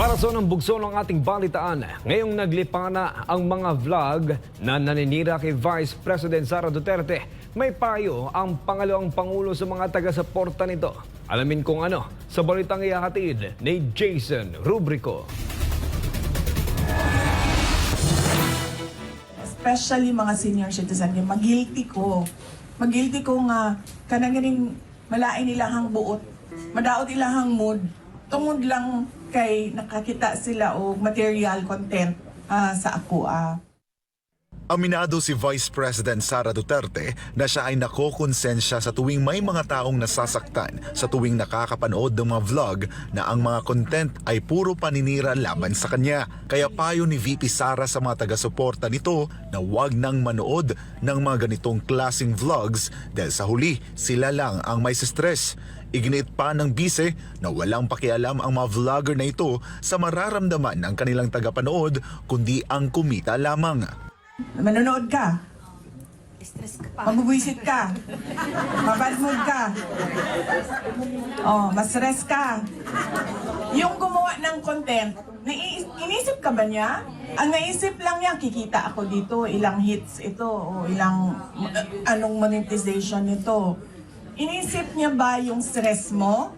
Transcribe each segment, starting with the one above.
Para sa unang bugso ng ating balitaan, ngayong naglipa na ang mga vlog na naninira kay Vice President Sara Duterte. May payo ang pangalawang pangulo sa mga taga-suporta nito. Alamin kung ano sa balitang ihahatid ni Jason Rubrico. especially mga senior citizen, magilty ko. Magilty ko nga, kanang malain ilahang buot, madaot ilahang mood, tungod lang kay nakakita sila og material content ah, sa ako. ah. Aminado si Vice President Sara Duterte na siya ay nakokonsensya sa tuwing may mga taong nasasaktan sa tuwing nakakapanood ng mga vlog na ang mga content ay puro paninira laban sa kanya. Kaya payo ni VP Sara sa mga taga-suporta nito na huwag nang manood ng mga ganitong klasing vlogs dahil sa huli sila lang ang may stress. Iginit pa ng bise na walang pakialam ang mga vlogger na ito sa mararamdaman ng kanilang tagapanood kundi ang kumita lamang. Manonood ka, Stress ka pa. mabubuisit ka, mabad mood ka, oh, ma-stress ka. Yung gumawa ng content, inisip ka ba niya? Ang naisip lang niya, kikita ako dito, ilang hits ito, o ilang, anong monetization nito. Inisip niya ba yung stress mo?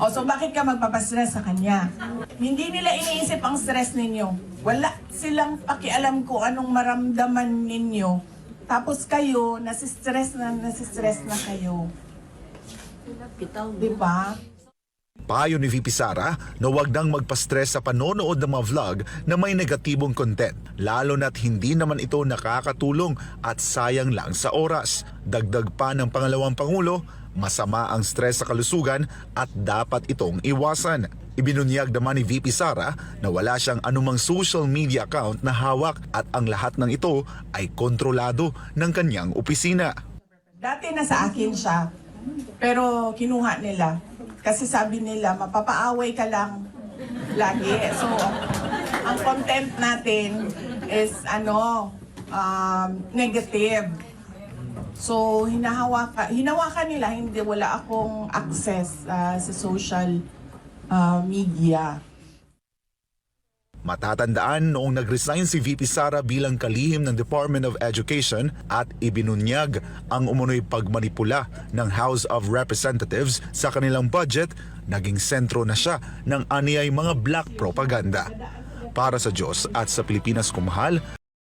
O so bakit ka magpapastress sa kanya? Hindi nila iniisip ang stress ninyo. Wala silang pakialam kung anong maramdaman ninyo. Tapos kayo, nasistress na nasistress na kayo. Di ba? Payo ni VP Sara na huwag nang magpa-stress sa panonood ng mga vlog na may negatibong content, lalo na't hindi naman ito nakakatulong at sayang lang sa oras. Dagdag pa ng pangalawang pangulo, masama ang stress sa kalusugan at dapat itong iwasan. Ibinunyag naman ni VP Sara na wala siyang anumang social media account na hawak at ang lahat ng ito ay kontrolado ng kanyang opisina. Dati na sa akin siya, pero kinuha nila. Kasi sabi nila, mapapaaway ka lang lagi. So, ang content natin is ano, um, negative. So, hinahawakan, hinawakan nila, hindi, wala akong access ah, sa social ah, media. Matatandaan noong nag-resign si VP Sara bilang kalihim ng Department of Education at ibinunyag ang umunoy pagmanipula ng House of Representatives sa kanilang budget, naging sentro na siya ng aniyay mga black propaganda. Para sa Diyos at sa Pilipinas kumahal,